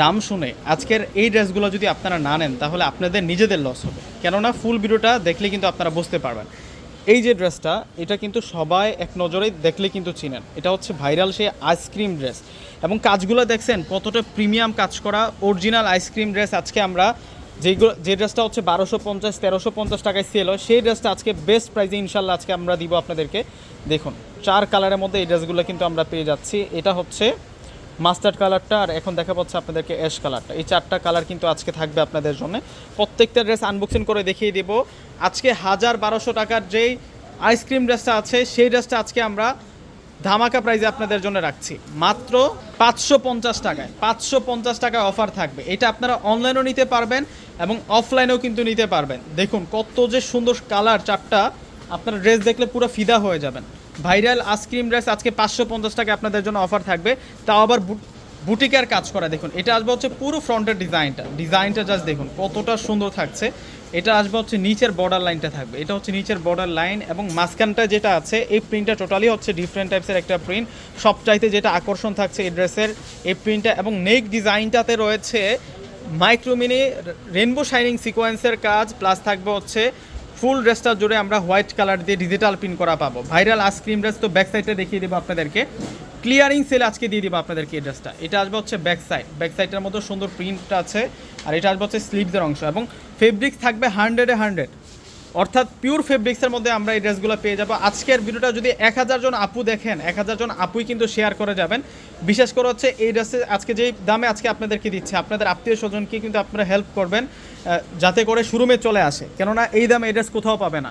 দাম শুনে আজকের এই ড্রেসগুলো যদি আপনারা না নেন, তাহলে আপনাদের নিজেদের লস হবে। কেননা ফুল ভিডিওটা দেখলে কিন্তু আপনারা বুঝতে পারবেন। এই যে ড্রেসটা, এটা কিন্তু সবাই এক নজরেই দেখলে কিন্তু চিনেন। এটা হচ্ছে ভাইরাল সেই আইসক্রিম ড্রেস এবং কাজগুলো দেখছেন, কতটা প্রিমিয়াম কাজ করা অরিজিনাল আইসক্রিম ড্রেস আজকে আমরা যেগুলো, যে ড্রেসটা হচ্ছে বারোশো পঞ্চাশ, তেরোশো পঞ্চাশ টাকায় সেল হয়, সেই ড্রেসটা আজকে বেস্ট প্রাইসে ইনশাল্লাহ আজকে আমরা দিব আপনাদেরকে। দেখুন, চার কালারের মধ্যে এই ড্রেসগুলো কিন্তু আমরা পেয়ে যাচ্ছি। এটা হচ্ছে মাস্টার্ড কালারটা আর এখন দেখা পাচ্ছে আপনাদেরকে অ্যাশ কালারটা। এই চারটা কালার কিন্তু আজকে থাকবে আপনাদের জন্য। প্রত্যেকটা ড্রেস আনবক্সিং করে দেখিয়ে দেব। আজকে হাজার বারোশো টাকার যেই আইসক্রিম ড্রেসটা আছে, সেই ড্রেসটা আজকে আমরা ধামাকা প্রাইজে আপনাদের জন্য রাখছি। মাত্র পাঁচশো পঞ্চাশ টাকায়। পাঁচশো পঞ্চাশ টাকায় অফার থাকবে। এটা আপনারা অনলাইনেও নিতে পারবেন এবং অফলাইনেও কিন্তু নিতে পারবেন। দেখুন কত যে সুন্দর কালার চারটা, আপনারা ড্রেস দেখলে পুরো ফিদা হয়ে যাবেন। ভাইরাল আইসক্রিম ড্রেস আজকে পাঁচশো পঞ্চাশ টাকা আপনাদের জন্য অফার থাকবে। তাও আবার বুটিকের কাজ করা, দেখুন, এটা আসবে হচ্ছে পুরো ফ্রন্টের ডিজাইনটা। ডিজাইনটা জাস্ট দেখুন, কতটা সুন্দর থাকছে। এটা আসবে হচ্ছে নিচের বর্ডার লাইনটা থাকবে। এটা হচ্ছে নিচের বর্ডার লাইন এবং মাঝখানটা যেটা আছে, এই প্রিন্টটা টোটালি হচ্ছে ডিফারেন্ট টাইপসের একটা প্রিন্ট সবচাইতে যেটা আকর্ষণ থাকছে এই ড্রেসের এই প্রিন্টটা এবং নেক ডিজাইনটাতে রয়েছে মাইক্রোমিনি রেনবো শাইনিং সিকোয়েন্সের কাজ প্লাস থাকবে হচ্ছে ফুল ড্রেসটা জুড়ে আমরা হোয়াইট কালার দিয়ে ডিজিটাল প্রিন্ট করা পাবো। ভাইরাল আইসক্রিম ড্রেস তো ব্যাক সাইডটা দেখিয়ে দেবো আপনাদেরকে। ক্লিয়ারিং সেল আজকে দিয়ে দেবো আপনাদেরকে এই ড্রেসটা। এটা আসবে হচ্ছে ব্যাক সাইড। ব্যাক সাইডের মতো সুন্দর প্রিন্ট আছে। আর এটা আসবে হচ্ছে স্লিভসের অংশ। এবং ফেব্রিক্স থাকবে হান্ড্রেডে হান্ড্রেড অর্থাৎ পিওর ফেব্রিক্সের মধ্যে আমরা এই ড্রেসগুলো পেয়ে যাব। আজকের ভিডিওটা যদি এক হাজার জন আপু দেখেন, এক হাজার জন আপুই কিন্তু শেয়ার করে যাবেন। বিশেষ করে হচ্ছে এই ড্রেসে আজকে যেই দামে আজকে আপনাদেরকে দিচ্ছে, আপনাদের আত্মীয় স্বজনকে কিন্তু আপনারা হেল্প করবেন যাতে করে শোরুমে চলে আসে। কেননা এই দামে এই ড্রেস কোথাও পাবে না।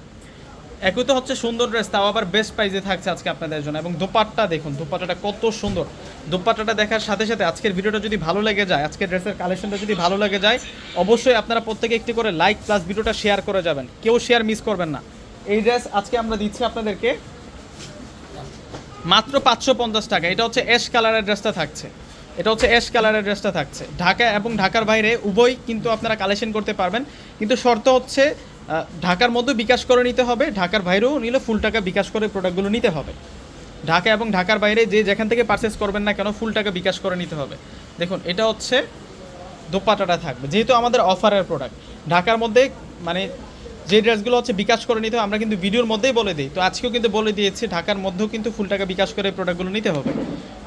একই তো হচ্ছে সুন্দর ড্রেস তাও আবার বেস্ট প্রাইজে থাকছে আজকে আপনাদের জন্য। এবং দোপাট্টা দেখুন, দোপাট্টাটা কত সুন্দর। দোপাট্টাটা দেখার সাথে সাথে আজকের ভিডিওটা যদি ভালো লেগে যায়, আজকের ড্রেসের কালেকশনটা যদি ভালো লেগে যায়, অবশ্যই আপনারা প্রত্যেকে একটি করে লাইক প্লাস ভিডিওটা শেয়ার করে যাবেন। কেউ শেয়ার মিস করবেন না। এই ড্রেস আজকে আমরা দিচ্ছি আপনাদেরকে মাত্র পাঁচশো পঞ্চাশ টাকা। এটা হচ্ছে অ্যাশ কালারের ড্রেসটা থাকছে। এটা হচ্ছে অ্যাশ কালারের ড্রেসটা থাকছে। ঢাকা এবং ঢাকার বাইরে উভয় কিন্তু আপনারা কালেকশন করতে পারবেন। কিন্তু শর্ত হচ্ছে ঢাকার মধ্যে বিকাশ করে নিতে হবে, ঢাকার বাইরেও নিলে ফুল টাকা বিকাশ করে প্রোডাক্টগুলো নিতে হবে। ঢাকা এবং ঢাকার বাইরে যে যেখান থেকে পারচেস করবেন না কেন ফুল টাকা বিকাশ করে নিতে হবে। দেখুন, এটা হচ্ছে দোপাটাটা থাকবে, যেহেতু আমাদের অফারের প্রোডাক্ট ঢাকার মধ্যে মানে যে ড্রেসগুলো হচ্ছে বিকাশ করে নিতে হবে আমরা কিন্তু ভিডিওর মধ্যেই বলে দিই। তো আজকেও কিন্তু বলে দিয়েছি, ঢাকার মধ্যেও কিন্তু ফুল টাকা বিকাশ করে এই প্রোডাক্টগুলো নিতে হবে।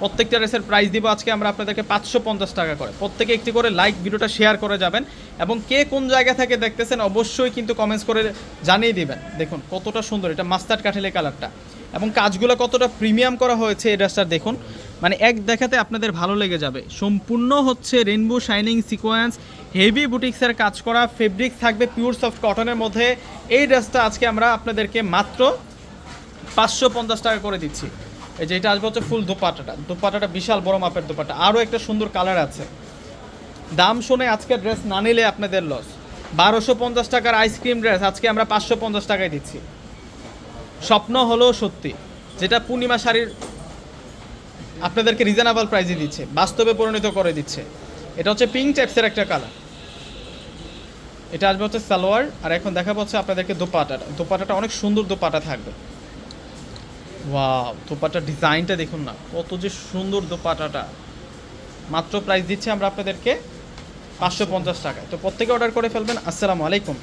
প্রত্যেকটা ড্রেসের প্রাইস দিব আজকে আমরা আপনাদেরকে পাঁচশো পঞ্চাশ টাকা করে। প্রত্যেকে একটি করে লাইক ভিডিওটা শেয়ার করে যাবেন এবং কে কোন জায়গা থেকে দেখতেছেন অবশ্যই কিন্তু কমেন্টস করে জানিয়ে দিবেন। দেখুন, কতটা সুন্দর, এটা মাস্টার্ড কাঠেলে কালারটা এবং কাজগুলো কতটা প্রিমিয়াম করা হয়েছে এই ড্রেসটার দেখুন। মানে এক দেখাতে আপনাদের ভালো লেগে যাবে। সম্পূর্ণ হচ্ছে রেনবো শাইনিং সিকোয়েন্স হেভি বুটিক্সের কাজ করা ফেব্রিক থাকবে পিওর সফট কটনের মধ্যে। এই ড্রেসটা আজকে আমরা আপনাদেরকে মাত্র পাঁচশো পঞ্চাশ টাকা করে দিচ্ছি। এই যে এটা আসবে হচ্ছে ফুল দোপাটাটা দোপাটাটা বিশাল বড় মাপের দোপাটা আরও একটা সুন্দর কালার আছে। দাম শুনে আজকে ড্রেস না নিলে আপনাদের লস বারোশো পঞ্চাশ টাকার আইসক্রিম ড্রেস আজকে আমরা পাঁচশো পঞ্চাশ টাকায় দিচ্ছি। স্বপ্ন হলো সত্যি। যেটা পূর্ণিমা শাড়ির আপনাদেরকে রিজনেবল প্রাইসে দিচ্ছে, বাস্তবে পরিণত করে দিচ্ছে। এটা হচ্ছে পিঙ্ক টাইপসের একটা কালার এটা আসবে হচ্ছে সালোয়ার, আর এখন দেখা পাচ্ছে আপনাদেরকে দোপাটাটা। দোপাটাটা অনেক সুন্দর দোপাটা থাকবে। ওয়াও দোপাটার ডিজাইনটা দেখুন না, কত যে সুন্দর দোপাটাটা। মাত্র প্রাইস দিচ্ছি আমরা আপনাদেরকে পাঁচশো পঞ্চাশ টাকায়। তো প্রত্যেকে অর্ডার করে ফেলবেন। আসসালামু আলাইকুম।